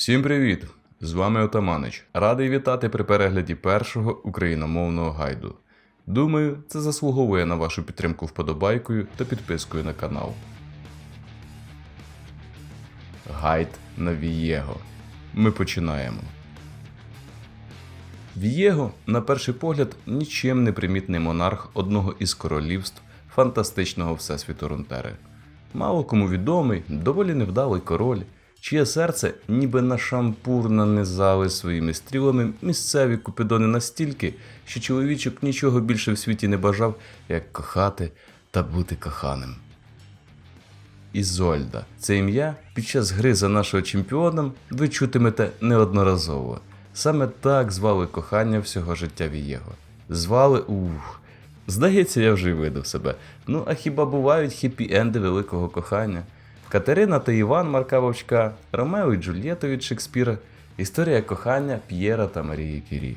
Всім привіт! З вами Отаманич. Радий вітати при перегляді першого україномовного гайду. Думаю, це заслуговує на вашу підтримку вподобайкою та підпискою на канал. Гайд на Вієго. Ми починаємо. Вієго, на перший погляд, нічим не примітний монарх одного із королівств фантастичного всесвіту Рунтери. Мало кому відомий, доволі невдалий король, чиє серце ніби на шампур нанизали своїми стрілами місцеві купідони настільки, що чоловічок нічого більше в світі не бажав, як кохати та бути коханим. Ізольда. Це ім'я під час гри за нашого чемпіоном ви чутимете неодноразово. Саме так звали кохання всього життя Вієго. Звали ух. Здається, я вже й видав себе. Ну а хіба бувають хіппі-енди великого кохання? Катерина та Іван Марка Вовчка, Ромео і Джульєта від Шекспіра, історія кохання П'єра та Марії Кірі.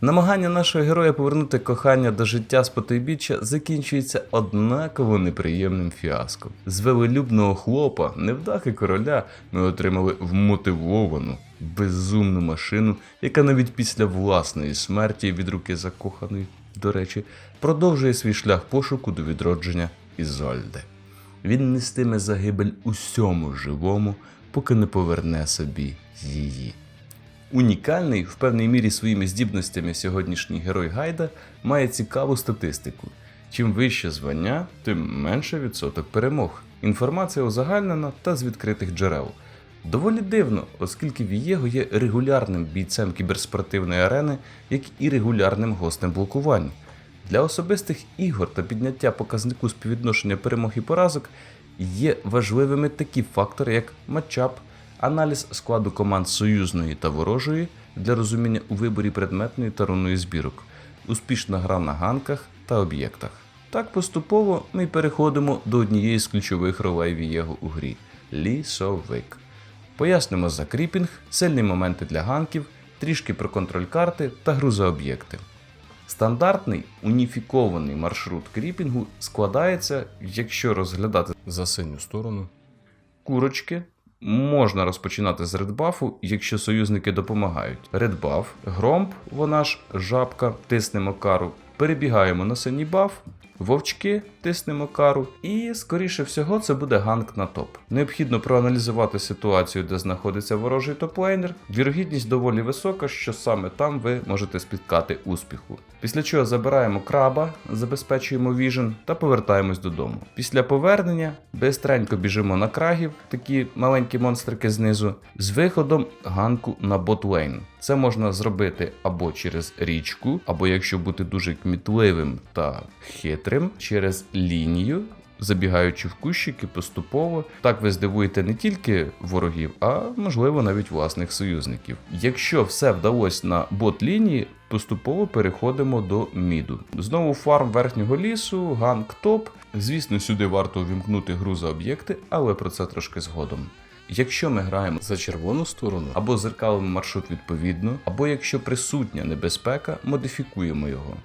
Намагання нашого героя повернути кохання до життя з потойбіччя закінчується однаково неприємним фіаском. З велелюбного хлопа, невдахи короля, ми отримали вмотивовану, безумну машину, яка навіть після власної смерті від руки закоханої, до речі, продовжує свій шлях пошуку до відродження Ізольди. Він нестиме загибель усьому живому, поки не поверне собі її. Унікальний в певній мірі своїми здібностями сьогоднішній герой Гайда має цікаву статистику. Чим вище звання, тим менше відсоток перемог. Інформація узагальнена та з відкритих джерел. Доволі дивно, оскільки Вієго є регулярним бійцем кіберспортивної арени, як і регулярним гостем блокувань. Для особистих ігор та підняття показнику співвідношення перемог і поразок є важливими такі фактори, як матчап, аналіз складу команд союзної та ворожої для розуміння у виборі предметної та рунної збірок, успішна гра на ганках та об'єктах. Так поступово ми переходимо до однієї з ключових ролей Вієго у грі лісовик. Пояснимо за кріпінг, сильні моменти для ганків, трішки про контроль карти та гру за об'єкти. Стандартний уніфікований маршрут кріпінгу складається, якщо розглядати за синю сторону, курочки. Можна розпочинати з редбафу, якщо союзники допомагають. Редбаф, громб, вона ж жабка, тиснемо кару, перебігаємо на синій баф, вовчки, тиснемо кару, і, скоріше всього, це буде ганк на топ. Необхідно проаналізувати ситуацію, де знаходиться ворожий топлейнер. Вірогідність доволі висока, що саме там ви можете спіткати успіху. Після чого забираємо краба, забезпечуємо віжен та повертаємось додому. Після повернення бистренько біжимо на крагів, такі маленькі монстрики знизу, з виходом ганку на ботлейн. Це можна зробити або через річку, або якщо бути дуже кмітливим та хитрим, через лінію. Забігаючи в кущики поступово, так ви здивуєте не тільки ворогів, а можливо навіть власних союзників. Якщо все вдалося на бот-лінії, поступово переходимо до міду. Знову фарм верхнього лісу, ганг топ. Звісно, сюди варто увімкнути гру за об'єкти, але про це трошки згодом. Якщо ми граємо за червону сторону або зеркалимо маршрут відповідно, або якщо присутня небезпека, модифікуємо його.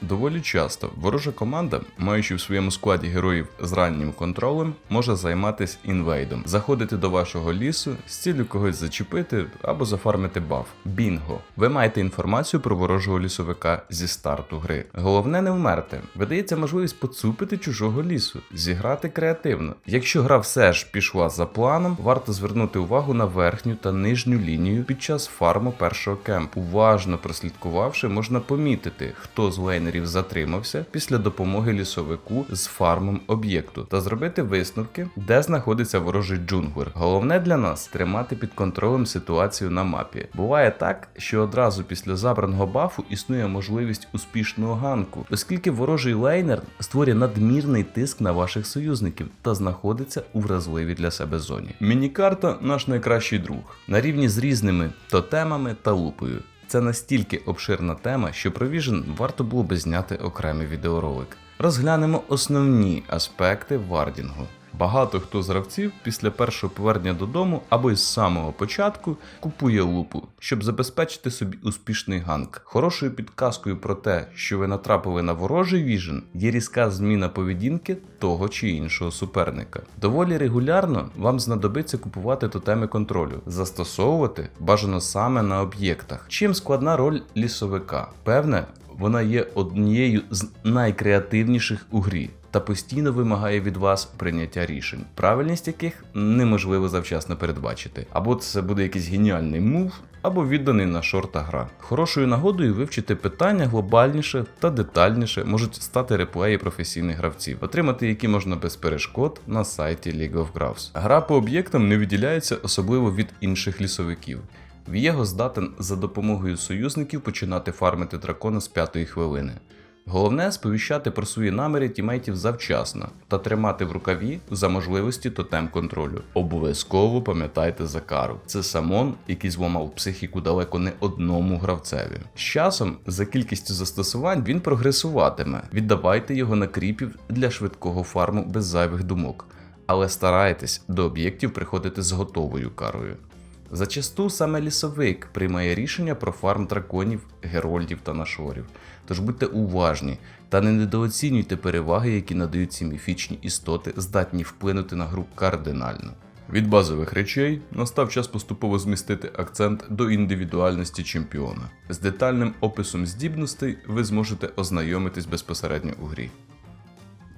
Доволі часто ворожа команда, маючи в своєму складі героїв з раннім контролем, може займатися інвейдом, заходити до вашого лісу з ціллю когось зачепити або зафармити баф. Бінго! Ви маєте інформацію про ворожого лісовика зі старту гри. Головне не вмерти. Видається можливість поцупити чужого лісу, зіграти креативно. Якщо гра все ж пішла за планом, варто звернути увагу на верхню та нижню лінію під час фарму першого кемпу. Уважно прослідкувавши, можна помітити, хто з лейнерів затримався після допомоги лісовику з фармом об'єкту та зробити висновки, де знаходиться ворожий джунглер. Головне для нас тримати під контролем ситуацію на мапі. Буває так, що одразу після забраного бафу існує можливість успішного ганку, оскільки ворожий лейнер створює надмірний тиск на ваших союзників та знаходиться у вразливій для себе зоні. Мінікарта наш найкращий друг на рівні з різними тотемами та лупою. Це настільки обширна тема, що про Vision варто було би зняти окремий відеоролик. Розглянемо основні аспекти вардінгу. Багато хто з гравців після першого повернення додому або із самого початку купує лупу, щоб забезпечити собі успішний ганк. Хорошою підказкою про те, що ви натрапили на ворожий віжен, є різка зміна поведінки того чи іншого суперника. Доволі регулярно вам знадобиться купувати тотеми контролю, застосовувати бажано саме на об'єктах. Чим складна роль лісовика? Певне, вона є однією з найкреативніших у грі. Та постійно вимагає від вас прийняття рішень, правильність яких неможливо завчасно передбачити. Або це буде якийсь геніальний мув, або відданий на шорта гра. Хорошою нагодою вивчити питання глобальніше та детальніше можуть стати реплеї професійних гравців, отримати які можна без перешкод на сайті League of Graphs. Гра по об'єктам не виділяється особливо від інших лісовиків. Вієго здатен за допомогою союзників починати фармити дракона з п'ятої хвилини. Головне сповіщати про свої наміри тімейтів завчасно та тримати в рукаві за можливості тотем контролю. Обов'язково пам'ятайте за кару. Це самон, який зламав психіку далеко не одному гравцеві. З часом, за кількістю застосувань, він прогресуватиме. Віддавайте його на кріпів для швидкого фарму без зайвих думок, але старайтесь до об'єктів приходити з готовою карою. Зачасту саме лісовик приймає рішення про фарм драконів, герольдів та нашорів. Тож будьте уважні та не недооцінюйте переваги, які надають ці міфічні істоти, здатні вплинути на гру кардинально. Від базових речей настав час поступово змістити акцент до індивідуальності чемпіона. З детальним описом здібностей ви зможете ознайомитись безпосередньо у грі.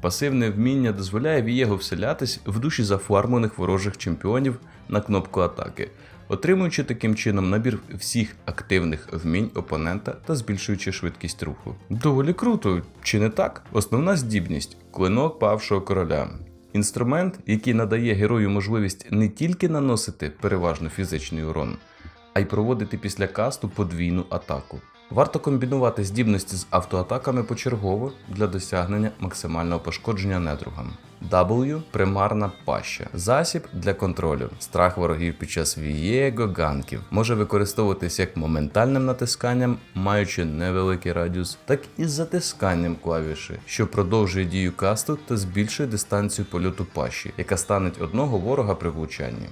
Пасивне вміння дозволяє Вієго вселятись в душі зафармлених ворожих чемпіонів на кнопку атаки, отримуючи таким чином набір всіх активних вмінь опонента та збільшуючи швидкість руху. Доволі круто, чи не так? Основна здібність клинок павшого короля. Інструмент, який надає герою можливість не тільки наносити переважно фізичний урон, а й проводити після касту подвійну атаку. Варто комбінувати здібності з автоатаками почергово для досягнення максимального пошкодження недругам. W примарна паща. Засіб для контролю. Страх ворогів під час вієго ганків може використовуватись як моментальним натисканням, маючи невеликий радіус, так і затисканням клавіші, що продовжує дію касту та збільшує дистанцію польоту пащі, яка станеть одного ворога при влучанні.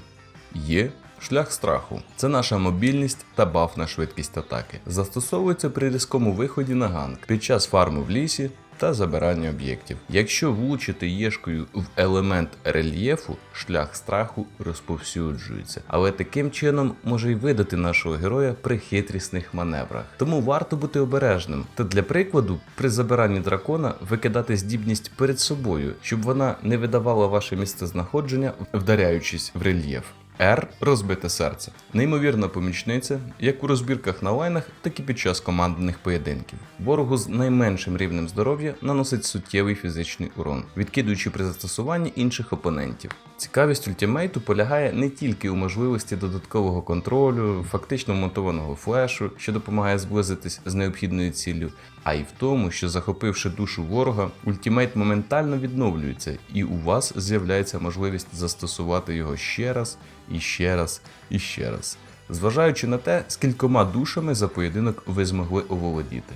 Є Шлях страху це наша мобільність та баф на швидкість атаки. Застосовується при різкому виході на ганг під час фарму в лісі та забирання об'єктів. Якщо влучити єшкою в елемент рельєфу, шлях страху розповсюджується, але таким чином може й видати нашого героя при хитрісних маневрах. Тому варто бути обережним. Та для прикладу, при забиранні дракона викидати здібність перед собою, щоб вона не видавала ваше місце знаходження, вдаряючись в рельєф. R розбите серце. Неймовірна помічниця, як у розбірках на лайнах, так і під час командних поєдинків. Ворогу з найменшим рівнем здоров'я наносить суттєвий фізичний урон, відкидуючи при застосуванні інших опонентів. Цікавість ультимейту полягає не тільки у можливості додаткового контролю, фактично вмонтованого флешу, що допомагає зблизитись з необхідною ціллю, а й в тому, що захопивши душу ворога, ультимейт моментально відновлюється, і у вас з'являється можливість застосувати його ще раз, і ще раз, і ще раз, зважаючи на те, скількома душами за поєдинок ви змогли оволодіти.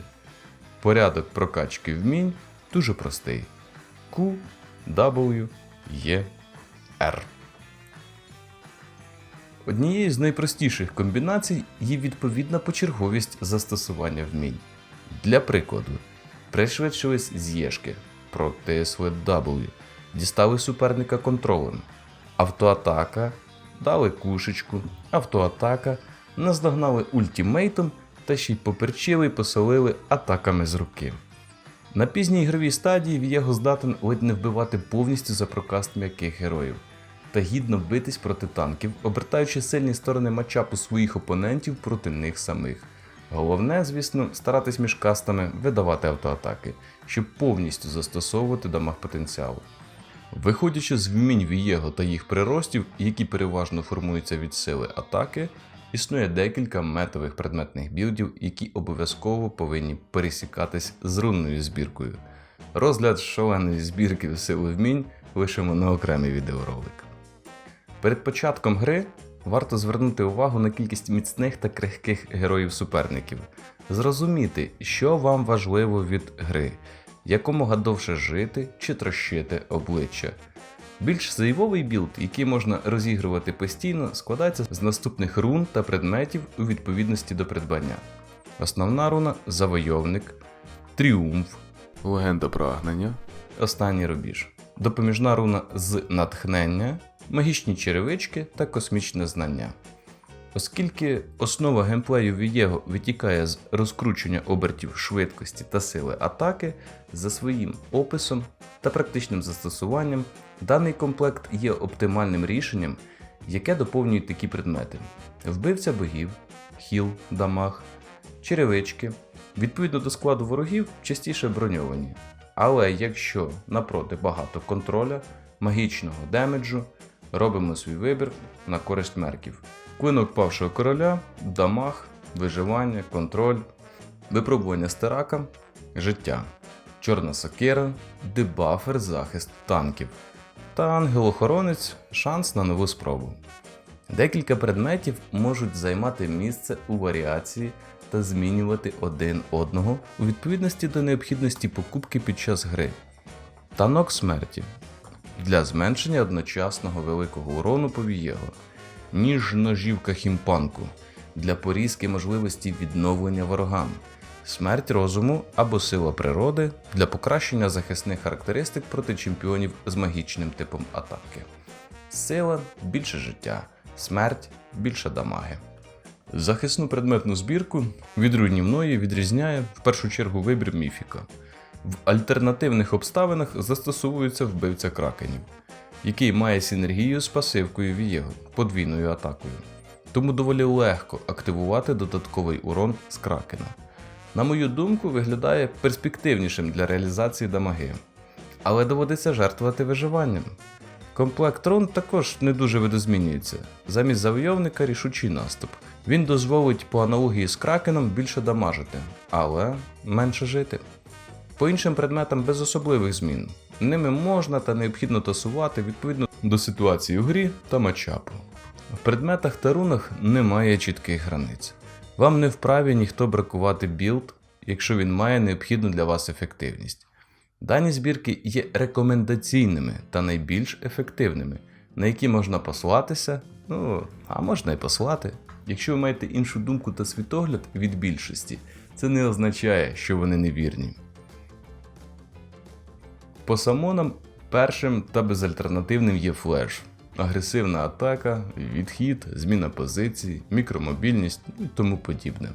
Порядок прокачки вмінь дуже простий: Q, W, E, R. Однією з найпростіших комбінацій є відповідна почерговість застосування вмінь. Для прикладу, пришвидшились з Єшки, протисли W, дістали суперника контролем, автоатака, дали кушечку, автоатака, наздогнали ультімейтом та ще й поперчили і посолили атаками з руки. На пізній ігровій стадії Вієго здатен ледь не вбивати повністю за прокаст м'яких героїв та гідно битись проти танків, обертаючи сильні сторони матчапу своїх опонентів проти них самих. Головне, звісно, старатись між кастами видавати автоатаки, щоб повністю застосовувати дамаг потенціалу. Виходячи з вмінь Вієго та їх приростів, які переважно формуються від сили атаки, існує декілька метових предметних білдів, які обов'язково повинні пересікатись з рунною збіркою. Розгляд шаленої збірки сили вмінь лишимо на окремий відеоролик. Перед початком гри варто звернути увагу на кількість міцних та крихких героїв суперників, зрозуміти, що вам важливо від гри, якомога довше жити чи трощити обличчя. Більш сейвовий білд, який можна розігрувати постійно, складається з наступних рун та предметів у відповідності до придбання. Основна руна завойовник, тріумф, Легенда прагнення. останній рубіж, допоміжна руна з натхнення, магічні черевички та космічне знання. Оскільки основа геймплею Вієго витікає з розкручення обертів швидкості та сили атаки, за своїм описом та практичним застосуванням, даний комплект є оптимальним рішенням, яке доповнює такі предмети: вбивця богів, хіл, дамаг, черевички. Відповідно до складу ворогів, частіше броньовані. Але якщо напроти багато контроля, магічного демеджу, робимо свій вибір на користь мерків. Клинок павшого короля, дамаг, виживання, контроль, випробування стирака, життя, чорна сокира, дебафер, захист танків та ангел-охоронець шанс на нову спробу. Декілька предметів можуть займати місце у варіації та змінювати один одного у відповідності до необхідності покупки під час гри. Танок смерті для зменшення одночасного великого урону по Вієго, ніж ножівка хімпанку для порізки можливості відновлення ворогам, смерть розуму або сила природи для покращення захисних характеристик проти чемпіонів з магічним типом атаки. Сила більше життя, смерть більше дамаги. Захисну предметну збірку від руйнівної відрізняє в першу чергу вибір міфіка. В альтернативних обставинах застосовується вбивця кракенів, який має синергію з пасивкою Вієго подвійною атакою. Тому доволі легко активувати додатковий урон з кракена. На мою думку, виглядає перспективнішим для реалізації дамаги, але доводиться жертвувати виживанням. Комплект рун також не дуже видозмінюється. Замість завойовника рішучий наступ. Він дозволить по аналогії з кракеном більше дамажити, але менше жити. По іншим предметам без особливих змін. Ними можна та необхідно тасувати відповідно до ситуації у грі та матчапу. В предметах та рунах немає чітких границь. Вам не вправі ніхто бракувати білд, якщо він має необхідну для вас ефективність. Дані збірки є рекомендаційними та найбільш ефективними, на які можна послатися, ну, а можна і послати. Якщо ви маєте іншу думку та світогляд від більшості, це не означає, що вони невірні. По самонам першим та безальтернативним є флеш, агресивна атака, відхід, зміна позицій, мікромобільність і тому подібне.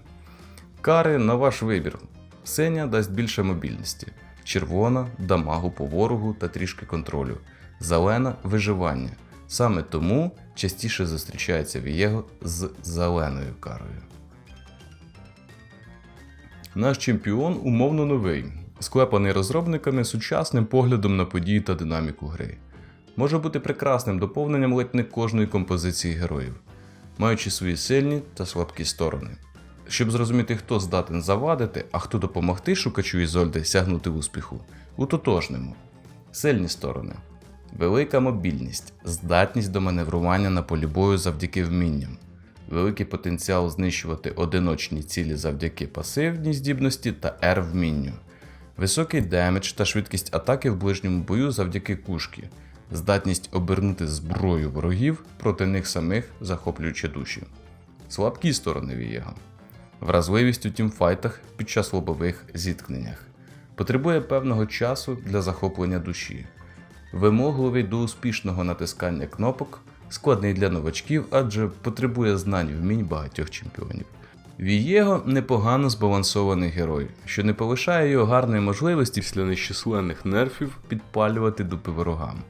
Кари на ваш вибір. Синя дасть більше мобільності, червона дамагу по ворогу та трішки контролю, зелена виживання. Саме тому частіше зустрічається Вієго з зеленою карою. Наш чемпіон умовно новий, склепаний розробниками сучасним поглядом на події та динаміку гри. Може бути прекрасним доповненням ледь не кожної композиції героїв, маючи свої сильні та слабкі сторони. Щоб зрозуміти, хто здатен завадити, а хто допомогти шукачу Ізольди сягнути успіху, утотожнимо. Сильні сторони. Велика мобільність, здатність до маневрування на полі бою завдяки вмінням, великий потенціал знищувати одиночні цілі завдяки пасивній здібності та R вмінню, високий демедж та швидкість атаки в ближньому бою завдяки кушки, здатність обернути зброю ворогів проти них самих, захоплюючи душі, слабкі сторони Вієга, вразливість у тімфайтах під час лобових зіткненнях, потребує певного часу для захоплення душі. Вимогливий до успішного натискання кнопок, складний для новачків, адже потребує знань вмінь багатьох чемпіонів. Вієго непогано збалансований герой, що не полишає його гарної можливості після нещисленних нерфів підпалювати дупи ворогам.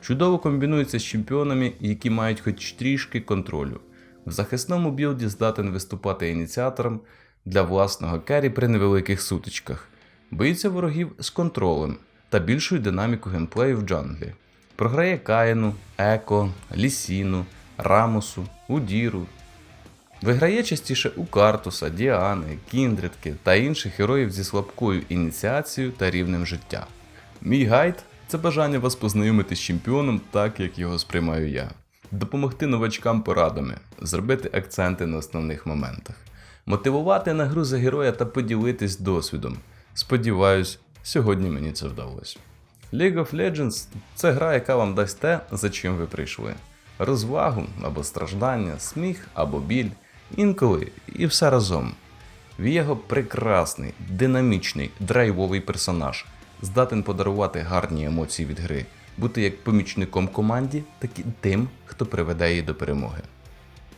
Чудово комбінується з чемпіонами, які мають хоч трішки контролю. В захисному білді здатен виступати ініціатором для власного керрі при невеликих сутичках, боїться ворогів з контролем та більшою динаміку геймплею в джанглі. Програє Каїну, Еко, Лісіну, Рамусу, Удіру. Виграє частіше у Картуса, Діани, Кіндритки та інших героїв зі слабкою ініціацією та рівнем життя. Мій гайд це бажання вас познайомити з чемпіоном так, як його сприймаю я. Допомогти новачкам порадами, зробити акценти на основних моментах, мотивувати на гру за героя та поділитись досвідом. Сподіваюсь, сьогодні мені це вдалося. League of Legends це гра, яка вам дасть те, за чим ви прийшли. Розвагу або страждання, сміх або біль, інколи і все разом. Вієго прекрасний, динамічний, драйвовий персонаж, здатен подарувати гарні емоції від гри, бути як помічником команді, так і тим, хто приведе її до перемоги.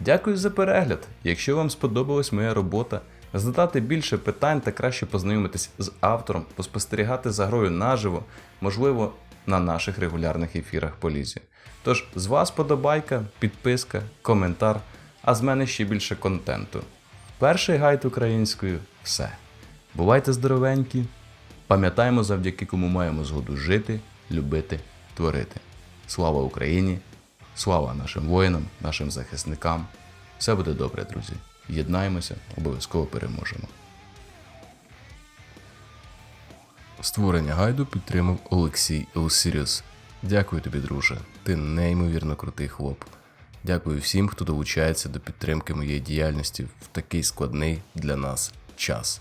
Дякую за перегляд. Якщо вам сподобалась моя робота, задати більше питань та краще познайомитись з автором, поспостерігати за грою наживо, можливо, на наших регулярних ефірах по лізі. Тож з вас подобайка, підписка, коментар, а з мене ще більше контенту. Перший гайд українською все. Бувайте здоровенькі, пам'ятаємо, завдяки кому маємо згоду жити, любити, творити. Слава Україні! Слава нашим воїнам, нашим захисникам. Все буде добре, друзі. Єднаємося, обов'язково переможемо. Створення гайду підтримав Олексій Елсіріус. Дякую тобі, друже. Ти неймовірно крутий хлоп. Дякую всім, хто долучається до підтримки моєї діяльності в такий складний для нас час.